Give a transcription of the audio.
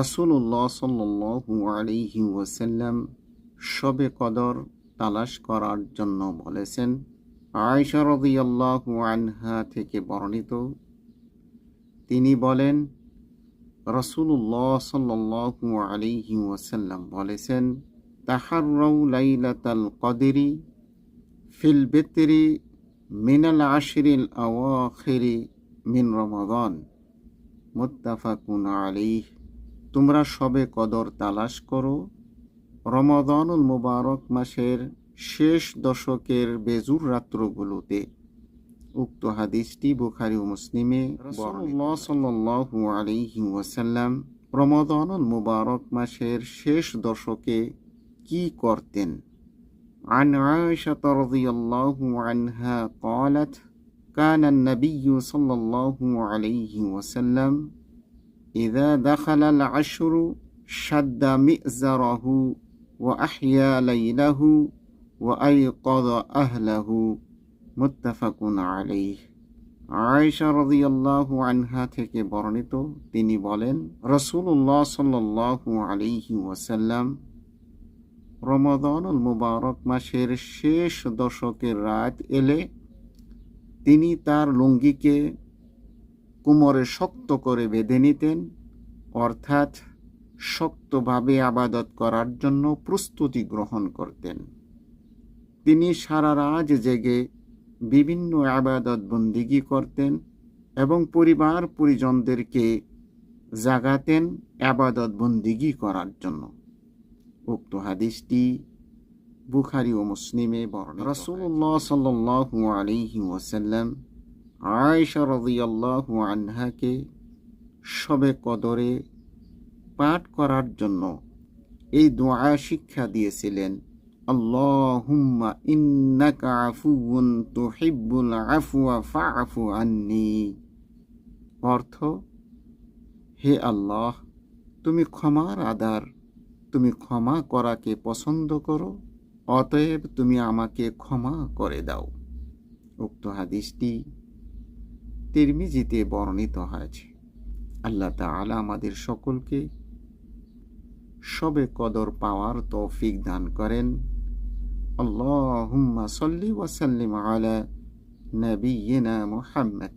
রসুল্লাহ সাল্লু আলিহি ওয়াসাল্লাম কদর তালাশ করার জন্য বলেছেন আয়সা রদিয়াল্লাহু আনহা থেকে বর্ণিত। তিনি বলেন রসুল্লাহ সাল্লু আলিহি ওয়াসাল্লাম বলেছেন তাহারউ লাইলাতাল কদেরি ফিল বেতরি মিনাল আশরিল আওয়াখিরি মিন রমাদান। মুত্তাফাকুন আলিহ তোমরা সবে কদর তালাশ করো রমাদানুল মুবারক মাসের শেষ দশকের বেজুর রাত্রগুলোতে উক্ত হাদিসটি বুখারি ও মুসলিমে রাসূলুল্লাহ সাল্লাল্লাহু আলাইহি ওয়াসাল্লাম রমাদানুল মুবারক মাসের শেষ দশকে কি করতেন عن عائشة رضي الله عنها قالت كان النبي صلى الله عليه وسلم ইদা দাখালাল আশরু সাদ্দা মিজারাহু ওয়া আহিয়া লাইলাহু ওয়া আইকাদ আহলাহু মুত্তাফাকুন আলাইহ আয়েশা রাদিয়াল্লাহু আনহা থেকে বর্ণিত তিনি বলেন রসুল্লাহ সাল্লাল্লাহু আলিহি ওয়াসাল্লাম রমাদানুল মুবারক মাসের শেষ দশকের রাত এলে তিনি তার লুঙ্গিকে কোমরে শক্ত করে বেঁধে নিতেন, অর্থাৎ শক্তভাবে আবাদত করার জন্য প্রস্তুতি গ্রহণ করতেন। তিনি সারা রাত জেগে বিভিন্ন আবাদত বন্দিগি করতেন এবং পরিবার পরিজনদেরকে জাগাতেন আবাদত বন্দিগি করার জন্য। উক্ত হাদিসটি বুখারি ও মুসলিমে বর্ণিত রাসূলুল্লাহ সাল্লাল্লাহু আলাইহি ওয়াসাল্লাম আয়েশা রাদিয়াল্লাহু আনহাকে সবে কদরে পাঠ করার জন্য এই দোয়া শিক্ষা দিয়েছিলেন। আন্নি। অর্থ, হে আল্লাহ, তুমি ক্ষমার আদার, তুমি ক্ষমা করাকে পছন্দ করো, অতএব তুমি আমাকে ক্ষমা করে দাও। উক্ত হাদিসটি তিরমিজিতে বর্ণিত হয়েছে। আল্লাহ তালা আমাদের সকলকে সবে কদর পাওয়ার তৌফিক দান করেন। আল্লাহ সাল্লি ওয়াসাল্লিম আলা নবীনা মুহাম্মদ।